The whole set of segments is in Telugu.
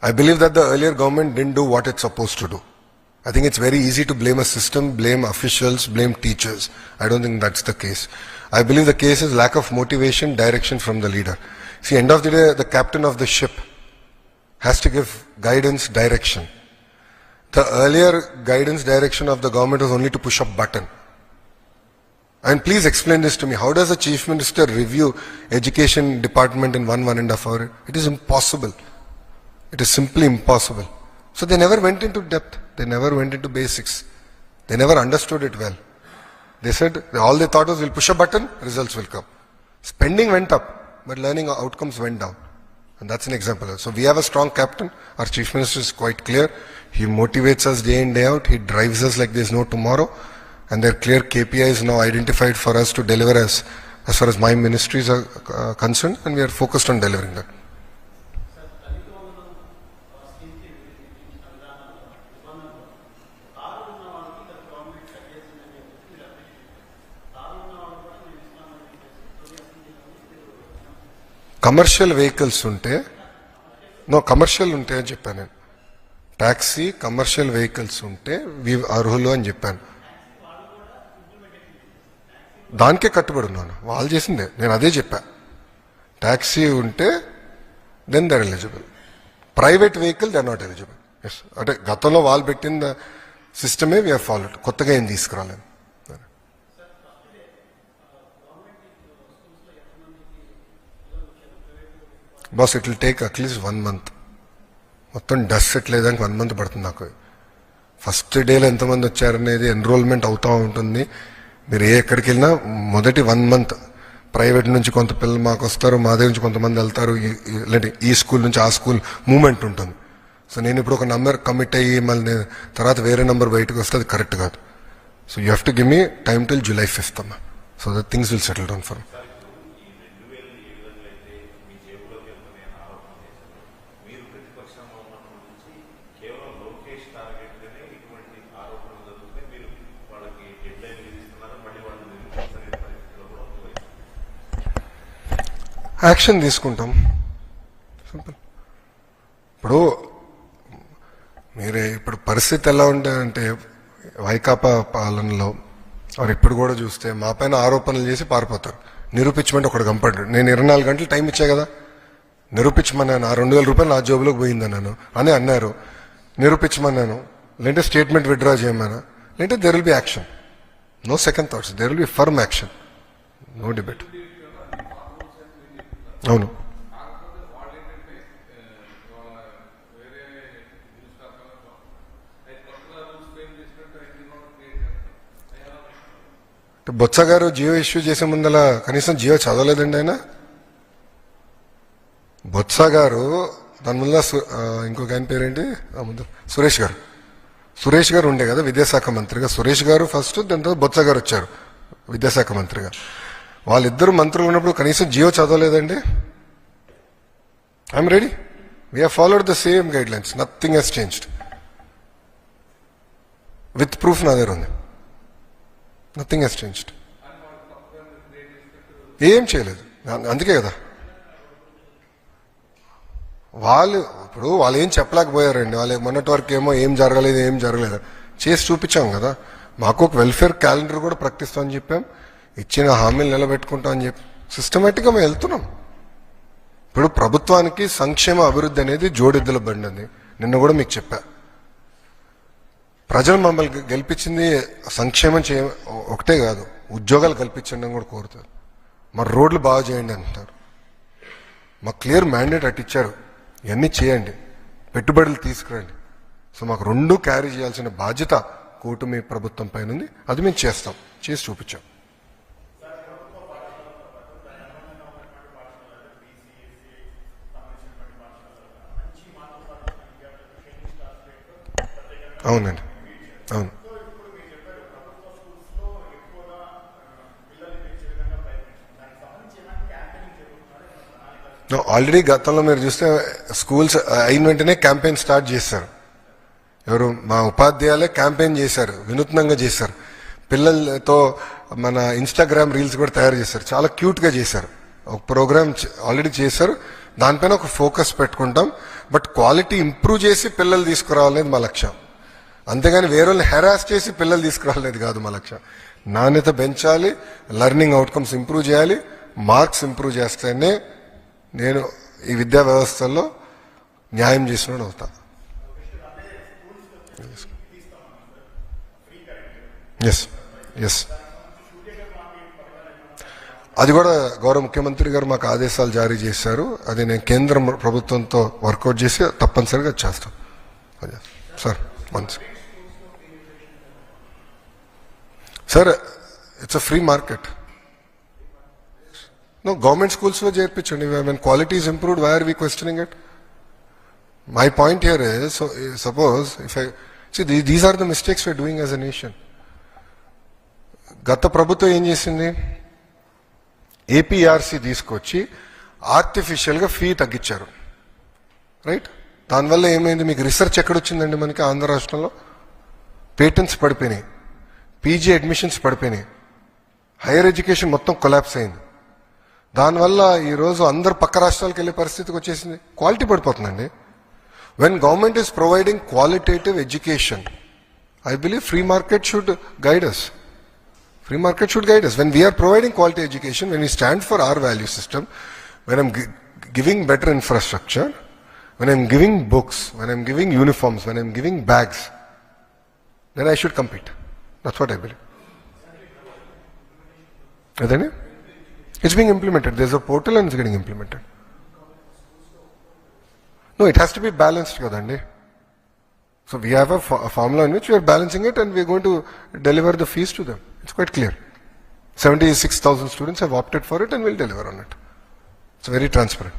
I believe that the earlier government didn't do what it's supposed to do. I think it's very easy to blame a system, blame officials, blame teachers. I don't think that's the case. I believe the case is lack of motivation, direction from the leader. See, end of the day, the captain of the ship has to give guidance, direction. The earlier guidance, direction of the government was only to push a button. And please explain this to me. How does a chief minister review education department in one, one and a half hour? It is impossible. It is simply impossible. So they never went into depth. They never went into basics. They never understood it well. They said all they thought was we'll push a button, results will come. Spending went up, but learning outcomes went down. And that's an example. So we have a strong captain. Our chief minister is quite clear. He motivates us day in, day out. He drives us like there's no tomorrow. And there are clear KPIs now identified for us to deliver as, as far as my ministries are uh, concerned. And we are focused on delivering that. Commercial vehicles ఉంటే నో కమర్షియల్ ఉంటే అని చెప్పాను నేను. ట్యాక్సీ కమర్షియల్ వెహికల్స్ ఉంటే వి అర్హులు అని చెప్పాను. దానికే కట్టుబడి ఉన్నాను. వాళ్ళు చేసిందే. నేను అదే చెప్పా. ట్యాక్సీ ఉంటే then they're eligible private vehicle they're not eligible yes అంటే గతంలో వాళ్ళు పెట్టిన సిస్టమే వీఆర్ ఫాలోడ్ కొత్తగా ఏం తీసుకురాలేదు. Boss it will take at least one month. మొత్తం డస్ట్ సెట్ లేదానికి వన్ మంత్ పడుతుంది నాకు. ఫస్ట్ డేలో ఎంతమంది వచ్చారనేది ఎన్రోల్మెంట్ అవుతూ ఉంటుంది. మీరు ఏ ఎక్కడికి వెళ్ళినా మొదటి వన్ మంత్ ప్రైవేట్ నుంచి కొంత పిల్లలు మాకు వస్తారు మా దగ్గర నుంచి కొంతమంది వెళ్తారు ఈ- ఈ- లేదంటే ఈ స్కూల్ నుంచి ఆ స్కూల్ మూమెంట్ ఉంటుంది. సో నేను ఇప్పుడు ఒక నంబర్ కమిట్ అయ్యి మళ్ళీ తర్వాత వేరే నంబర్ బయటకు వస్తే అది కరెక్ట్ కాదు. So you have to give me time till July fifth అమ్మా. So that things will settle down for me ప్రతిపక్షంలో ఉన్నప్పటి నుంచి కేవలం లోకేష్ టార్గెట్గానే ఇటువంటి ఆరోపణలు జరుగుతాయి మీరు వాళ్ళకి డెడ్ లైన్ విధిస్తున్నారు మళ్ళీ వాళ్ళు నిరూపించలేని పరిస్థితిలో కూడా ఉంది యాక్షన్ తీసుకుంటాం. సింపుల్. ఇప్పుడు మీరే ఇప్పుడు పరిస్థితి ఎలా ఉంటుందంటే వైకాపా పాలనలో వారు ఇప్పుడు కూడా చూస్తే మా పైన ఆరోపణలు చేసి పారిపోతారు. నిరూపించమంటే ఒకడు కంపడ్డాడు నేను ఇరవై నాలుగు గంటలు టైం ఇచ్చా కదా. నిరూపించమన్నాను. ఆ రెండు వేల రూపాయలు నా జోబులోకి పోయిందన్నాను అని అన్నారు. నిరూపించమన్నాను. లేదంటే స్టేట్మెంట్ విత్డ్రా చేయమన్నా. లేదంటే there will be action no second thoughts there will be firm action no debate అవును. అంటే బొత్స గారు జియో ఇష్యూ చేసే ముందల కనీసం జియో చదవలేదండి ఆయన? బొత్స గారు దాని ముందర ఇంకొక ఆయన పేరేంటి? ముందు సురేష్ గారు. సురేష్ గారు ఉండే కదా విద్యాశాఖ మంత్రిగా. సురేష్ గారు ఫస్ట్ దాని తర్వాత బొత్స గారు వచ్చారు విద్యాశాఖ మంత్రిగా. వాళ్ళిద్దరు మంత్రులు ఉన్నప్పుడు కనీసం GO చదవలేదండి. I'm ready we followed the same guidelines nothing has changed with proof నా దగ్గర ఉంది. నథింగ్ హెస్ చేంజ్డ్ ఏం చేయలేదు. అందుకే కదా. వాళ్ళు ఇప్పుడు వాళ్ళు ఏం చెప్పలేకపోయారండి. వాళ్ళు మొన్నటి వరకు ఏమో ఏం జరగలేదు ఏం జరగలేదు. చేసి చూపించాం కదా. మాకు ఒక వెల్ఫేర్ క్యాలెండర్ కూడా ప్రకటిస్తామని చెప్పాం. ఇచ్చిన హామీలు నిలబెట్టుకుంటాం అని చెప్పి. సిస్టమేటిక్గా మేము వెళ్తున్నాం. ఇప్పుడు ప్రభుత్వానికి సంక్షేమ అభివృద్ధి అనేది జోడెద్దుల బండి ఉంది నిన్న కూడా మీకు చెప్పా. ప్రజలు మమ్మల్ని గెలిపించింది సంక్షేమం చేయ ఒకటే కాదు ఉద్యోగాలు కల్పించండి కూడా కోరుతారు. మరి రోడ్లు బాగా చేయండి అంటారు మాకు క్లియర్ మ్యాండేట్ అటు ఇచ్చారు. ఇవన్నీ చేయండి. పెట్టుబడులు తీసుకురండి. సో మాకు రెండు క్యారీ చేయాల్సిన బాధ్యత కూటమి ప్రభుత్వం పైన ఉంది. అది మేము చేస్తాం. చేసి చూపించాం. అవునండి. అవును. ఆల్రెడీ గతంలో మీరు చూస్తే స్కూల్స్ అయిన వెంటనే క్యాంపెయిన్ స్టార్ట్ చేశారు. ఎవరు? మా ఉపాధ్యాయులే క్యాంపెయిన్ చేశారు. వినూత్నంగా చేశారు. పిల్లలతో మన ఇన్స్టాగ్రామ్ రీల్స్ కూడా తయారు చేశారు. చాలా క్యూట్గా చేశారు. ఒక ప్రోగ్రామ్ ఆల్రెడీ చేశారు. దానిపైన ఒక ఫోకస్ పెట్టుకుంటాం. బట్ క్వాలిటీ ఇంప్రూవ్ చేసి పిల్లలు తీసుకురావాలనేది మా లక్ష్యం. అంతేగాని వేరే హెరాస్ చేసి పిల్లలు తీసుకురావాలనేది కాదు మా లక్ష్యం నాణ్యత పెంచాలి లెర్నింగ్ అవుట్కమ్స్ ఇంప్రూవ్ చేయాలి మార్క్స్ ఇంప్రూవ్ చేస్తేనే నేను ఈ విద్యా వ్యవస్థలో న్యాయం చేసిన అవుతా. ఎస్ ఎస్ అది కూడా గౌరవ ముఖ్యమంత్రి గారు మాకు ఆదేశాలు జారీ చేశారు. అది నేను కేంద్ర ప్రభుత్వంతో వర్కౌట్ చేసి తప్పనిసరిగా చేస్తాం. సార్ మంచి sir it's a free market no government స్కూల్స్లో చేర్పించండి when quality is improved why are we questioning it my point here so suppose if I these are the mistakes we're doing as a nation గత ప్రభుత్వం ఏం చేసింది? ఏపీఆర్సీ తీసుకొచ్చి ఆర్టిఫిషియల్గా ఫీ తగ్గించారు. రైట్ దానివల్ల ఏమైంది? మీకు రీసెర్చ్ ఎక్కడొచ్చిందండి మనకి ఆంధ్ర రాష్ట్రంలో? పేటెంట్స్ పడిపోయినాయి. పీజీ అడ్మిషన్స్ పడిపోయినాయి. హైయర్ ఎడ్యుకేషన్ మొత్తం కొలాప్స్ అయింది. దానివల్ల ఈరోజు అందరు పక్క రాష్ట్రాలకు వెళ్ళే పరిస్థితికి వచ్చేసింది. Quality పడిపోతుందండి. When government is providing qualitative education I believe free market should guide us free market should guide us when we're providing quality education when you stand for our value system when am giving better infrastructure when I'm giving books when I'm giving uniforms when I'm giving bags then I should complete That's what I believe. Isn't it? It's being implemented. There's a portal and it's getting implemented. No, it has to be balanced, Kadandi. So we have a, fo- a formula in which we are balancing it and we are going to deliver the fees to them. It's quite clear. 76,000 students have opted for it and will deliver on it. It's very transparent.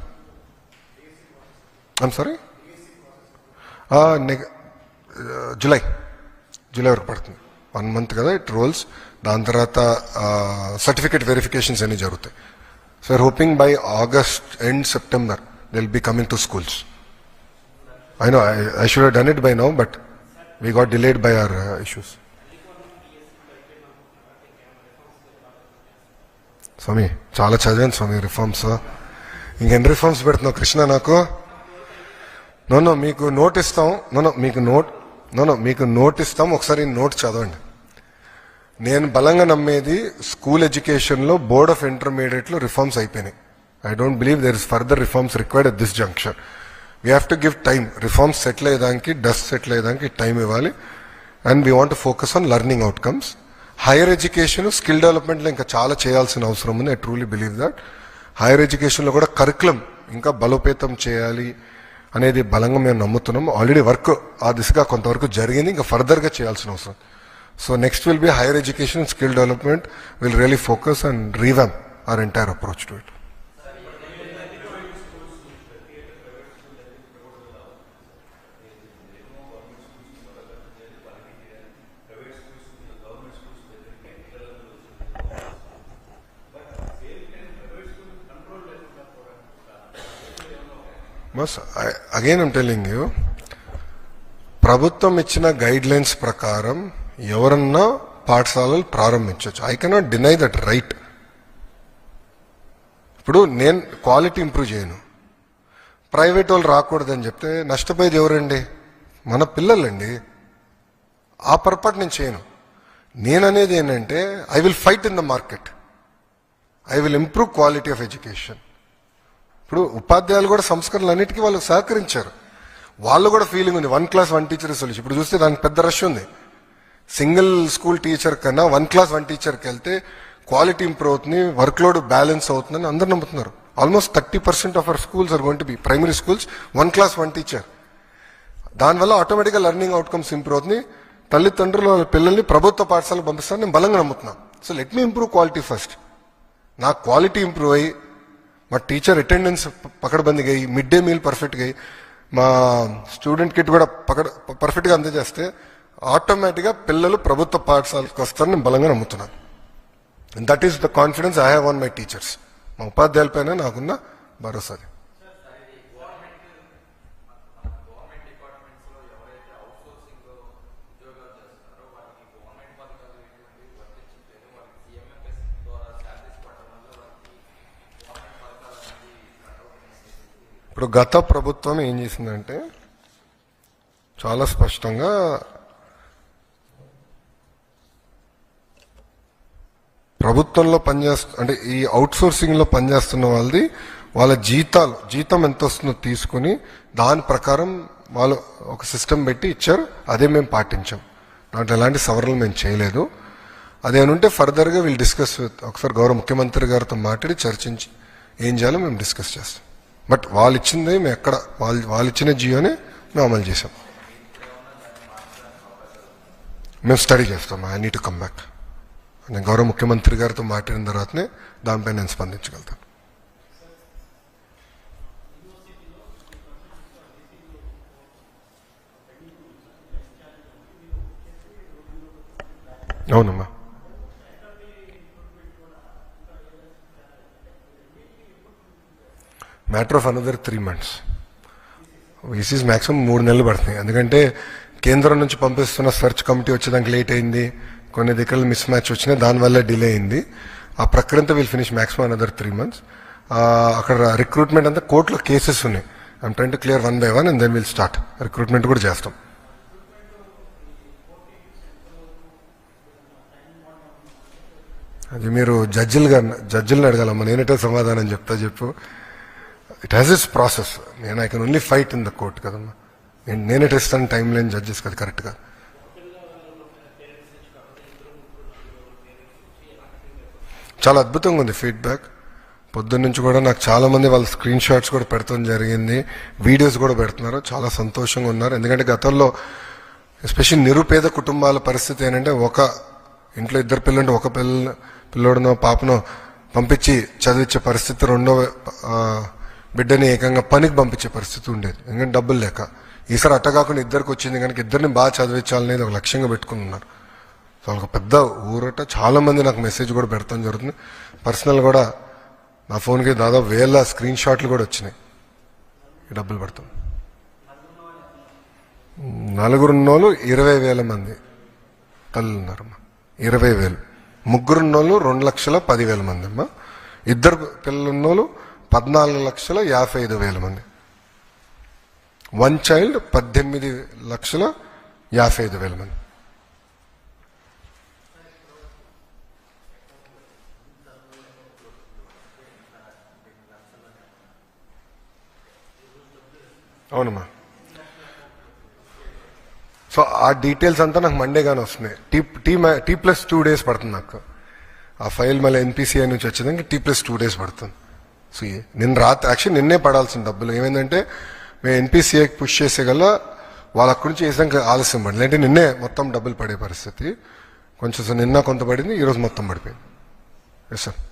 I'm sorry? Uh, neg- uh, July July వరకు పడుతుంది వన్ మంత్ కదా ఇట్ రోల్స్ దాని తర్వాత సర్టిఫికేట్ వెరిఫికేషన్స్ అన్ని జరుగుతాయి. So are hoping by August end September they'll be coming to schools I know, I, I should have done it by now, but we got delayed by our uh, issues. స్వామి చాలా చదివాను స్వామి రిఫార్మ్స్ ఇంకెన్ని రిఫార్మ్స్ పెడుతున్నావు? కృష్ణ నాకు? నోనో మీకు నోట్ ఇస్తాం. నోనో మీకు నోట్ నో మీకు నోట్ ఇస్తాం ఒకసారి నోట్ చదవండి. నేను బలంగా నమ్మేది స్కూల్ ఎడ్యుకేషన్లో బోర్డ్ ఆఫ్ ఇంటర్మీడియట్లో రిఫార్మ్స్ అయిపోయినాయి. I don't believe there is further reforms required at this junction we have to give time reforms settle అయ్యేదానికి డస్ట్ సెటిల్ అయ్యేదానికి టైం ఇవ్వాలి. And we want focus on learning outcomes higher education skill డెవలప్మెంట్లో ఇంకా చాలా చేయాల్సిన అవసరం ఉంది. I truly believe that higher ఎడ్యుకేషన్లో కూడా కరికులం ఇంకా బలోపేతం చేయాలి. అనేది బలంగా మేము నమ్ముతున్నాం. ఆల్రెడీ వర్క్ ఆ దిశగా కొంతవరకు జరిగింది. ఇంకా ఫర్దర్గా చేయాల్సిన అవసరం. So next will be higher education skill development will really focus and revamp our entire approach to it but again I'm telling you ప్రభుత్వం ఇచ్చిన గైడ్ లైన్స్ ప్రకారం ఎవరన్నా పాఠశాలలు ప్రారంభించవచ్చు I cannot deny that right ఇప్పుడు నేను క్వాలిటీ ఇంప్రూవ్ చేయను. ప్రైవేట్ వాళ్ళు రాకూడదని చెప్తే నష్టపోయేది ఎవరండి? మన పిల్లలండి. ఆ పొరపాటు నేను చేయను. నేననేది ఏంటంటే I will fight in the market I will improve quality of education ఇప్పుడు ఉపాధ్యాయులు కూడా సంస్కరణలు అన్నిటికీ వాళ్ళకి సహకరించారు. వాళ్ళు కూడా ఫీలింగ్ ఉంది. One class one teacher solution ఇప్పుడు చూస్తే దానికి పెద్ద రష్ ఉంది. సింగిల్ స్కూల్ టీచర్ కన్నా వన్ క్లాస్ వన్ టీచర్కి వెళ్తే క్వాలిటీ ఇంప్రూవ్ అవుతుంది వర్క్ లోడ్ బ్యాలెన్స్ అవుతుందని అందరు నమ్ముతున్నారు. Almost thirty percent of our schools are going be primary schools one class one teacher దానివల్ల ఆటోమేటిక్గా లెర్నింగ్ అవుట్కమ్స్ ఇంప్రూవ్ అవుతుంది. తల్లిదండ్రులు వాళ్ళ పిల్లల్ని ప్రభుత్వ పాఠశాలకు పంపిస్తారని నేను బలంగా నమ్ముతున్నాను. So let me improve quality first నా క్వాలిటీ ఇంప్రూవ్ అయ్యి మా టీచర్ అటెండెన్స్ పకడ్బందీగా అయ్యి మిడ్ డే మీల్ పర్ఫెక్ట్గా అయ్యి మా స్టూడెంట్ కిట్ కూడా పకడ పర్ఫెక్ట్గా అందజేస్తే ఆటోమేటిక్గా పిల్లలు ప్రభుత్వ పాఠశాలకు వస్తారని నేను బలంగా నమ్ముతున్నాను. That is the confidence I have on my teachers మా ఉపాధ్యాయులపైన నాకున్న భరోసా ఇప్పుడు గత ప్రభుత్వం ఏం చేసిందంటే చాలా స్పష్టంగా ప్రభుత్వంలో పనిచేస్తు అంటే ఈ అవుట్సోర్సింగ్లో పనిచేస్తున్న వాళ్ళది వాళ్ళ జీతాలు జీతం ఎంత వస్తుందో తీసుకుని దాని ప్రకారం వాళ్ళు ఒక సిస్టమ్ పెట్టి ఇచ్చారు అదే మేము పాటించాం. దాంట్లో ఎలాంటి సవరణలు మేము చేయలేదు. అదేనుంటే ఫర్దర్గా వీళ్ళు డిస్కస్ ఒకసారి గౌరవ ముఖ్యమంత్రి గారితో మాట్లాడి చర్చించి ఏం చేయాలో మేము డిస్కస్ చేస్తాం. బట్ వాళ్ళు ఇచ్చింది మేము ఎక్కడ వాళ్ళు వాళ్ళు ఇచ్చిన జియోనే మేము అమలు చేసాం మేము స్టడీ చేస్తాం. ఐ నీట్ కమ్ బ్యాక్ నేను గౌరవ ముఖ్యమంత్రి గారితో మాట్లాడిన తర్వాతనే దానిపై నేను స్పందించగలుగుతాను. అవునమ్మా. Matter of another three months ఈసీస్ maximum మూడు నెలలు పడుతుంది. ఎందుకంటే కేంద్రం నుంచి పంపిస్తున్న సెర్చ్ కమిటీ వచ్చేదానికి లేట్ అయింది. కొన్ని దగ్గర మిస్ మ్యాచ్ వచ్చినాయి దానివల్ల డిలే అయింది. ఆ ప్రక్రియంతా will finish maximum another three months అక్కడ రిక్రూట్మెంట్ అంతా కోర్టులో కేసెస్ ఉన్నాయి. I'm trying to clear one by one and then will start recruitment కూడా చేస్తాం. అది మీరు జడ్జిలుగా జడ్జిలను అడగాలమ్మా. నేనేటే సమాధానం చెప్తా చెప్పు. ఇట్ హ్యాస్ ఇట్స్ ప్రాసెస్ నేను I can only fight in the court కదమ్మా నేను నేనే ఇస్తాను టైం లేని జడ్జెస్ కదా కరెక్ట్గా చాలా అద్భుతంగా ఉంది ఫీడ్బ్యాక్ పొద్దున్న నుంచి కూడా నాకు చాలా మంది వాళ్ళ స్క్రీన్ షాట్స్ కూడా పెడతాం జరిగింది వీడియోస్ కూడా పెడుతున్నారు చాలా సంతోషంగా ఉన్నారు ఎందుకంటే గతంలో ఎస్పెషల్లీ నిరుపేద కుటుంబాల పరిస్థితి ఏంటంటే ఒక ఇంట్లో ఇద్దరు పిల్లలు ఒక పిల్ల పిల్లోడనో పాపనో పంపించి చదివించే పరిస్థితి రెండో బిడ్డని ఏకంగా పనికి పంపించే పరిస్థితి ఉండేది. ఎందుకంటే డబ్బులు లేక. ఈసారి అట్ట కాకుండా ఇద్దరికి వచ్చింది కనుక ఇద్దరిని బాగా చదివించాలనేది ఒక లక్ష్యంగా పెట్టుకుంటున్నారు సో ఒక పెద్ద ఊరట. చాలామంది నాకు మెసేజ్ కూడా పెడతాం జరుగుతుంది. పర్సనల్ కూడా నా ఫోన్కి దాదాపు వేల స్క్రీన్ షాట్లు కూడా వచ్చినాయి. డబ్బులు పెడతాం. నలుగురున్న వాళ్ళు ఇరవై వేల మంది తల్లులు ఉన్నారమ్మా. ఇరవై వేలు. ముగ్గురు ఉన్నోళ్ళు రెండు లక్షల పదివేల మంది అమ్మా. ఇద్దరు పిల్లలు ఉన్నోళ్ళు పద్నాలుగు లక్షల యాభై ఐదు వేల మంది. వన్ చైల్డ్ పద్దెనిమిది లక్షల యాభై ఐదు వేల మంది. అవునమ్మా. సో ఆ డీటెయిల్స్ అంతా నాకు మండే గానే వస్తున్నాయి. T T T plus two days పడుతుంది నాకు. ఆ ఫైల్ మళ్ళీ ఎన్పిసిఐ నుంచి వచ్చేదానికి టీ ప్లస్ టూ డేస్ పడుతుంది. సో ఈ- నిన్న రాత్రి యాక్చువల్లీ నిన్నే పడాల్సిన డబ్బులు. ఏమైందంటే మేము ఎన్పిసిఐకి పుష్ చేసే గల వాళ్ళ అక్కడి నుంచి వేసాక ఆలస్యం పడింది? అంటే నిన్నే మొత్తం డబ్బులు పడే పరిస్థితి. కొంచెం నిన్న కొంత పడింది ఈరోజు మొత్తం పడిపోయింది. Yes sir